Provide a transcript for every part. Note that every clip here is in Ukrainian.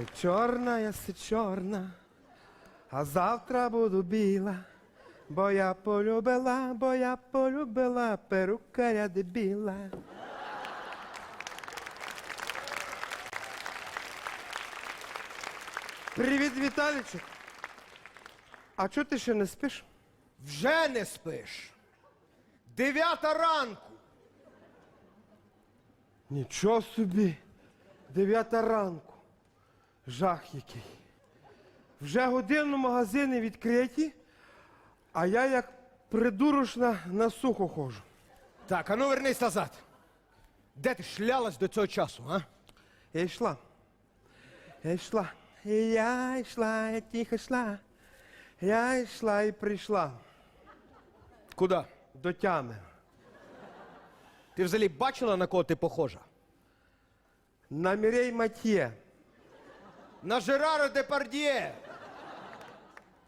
Чорна я си чорна, а завтра буду біла, бо я полюбила, бо я полюбила перукаря дебіла. Привіт, Віталічок. А чого ти ще не спиш? Вже не спиш. Дев'ята ранку. Нічого собі. Дев'ята ранку. Жах який. Вже годину магазини відкриті, а я як придурочна на сухо ходжу. Так, а ну вернись назад. Де ти шлялась до цього часу, а? Я йшла. Я йшла. І я йшла, я тихо йшла. Я йшла і прийшла Куди? до тями. Ти взагалі бачила, на кого ти похожа? На Мірей Матьє. На Жераро Депардьє.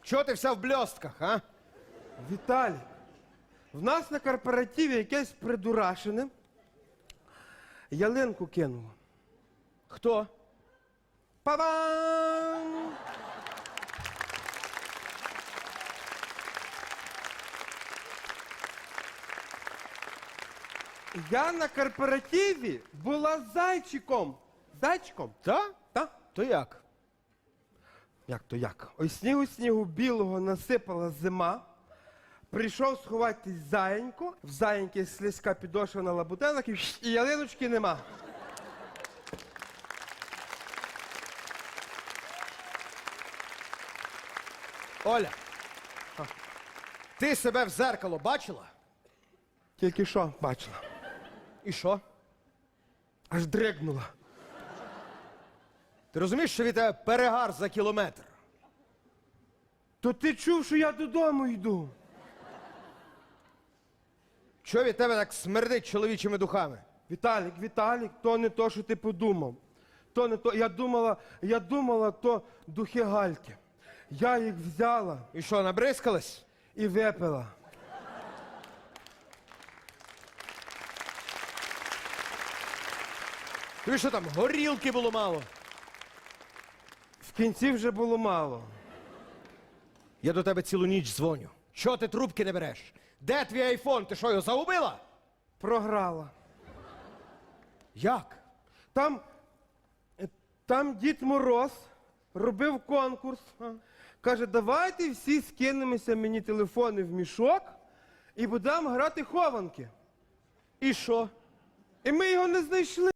Чого ти вся в бльостках, а? Віталій, в нас на корпоративі якесь придурашене ялинку кинуло. Хто? Па-бам! Я на корпоративі була зайчиком. Зайчиком? Та? Та? То як? Як то як? Ой снігу снігу білого насипала зима. Прийшов сховатись заєнько, в заєньки слизька підошва на лабутенах і, і ялиночки нема. Оля. Ти себе в зеркало бачила? Тільки що бачила. І що? Аж дригнула. Ти розумієш, що від тебе перегар за кілометр? То ти чув, що я додому йду. Чого від тебе так смердить чоловічими духами? Віталік, Віталік, то не то, що ти подумав. То не то. Я думала, я думала, то духи гальки. Я їх взяла І що, набризкалась? і випила. Тобі що там, горілки було мало? В кінці вже було мало. Я до тебе цілу ніч дзвоню. Чого ти трубки не береш? Де твій айфон? Ти що, його загубила? Програла. Як? Там, е, там Дід Мороз робив конкурс. Каже, давайте всі скинемося мені телефони в мішок і будемо грати хованки. І що? І ми його не знайшли.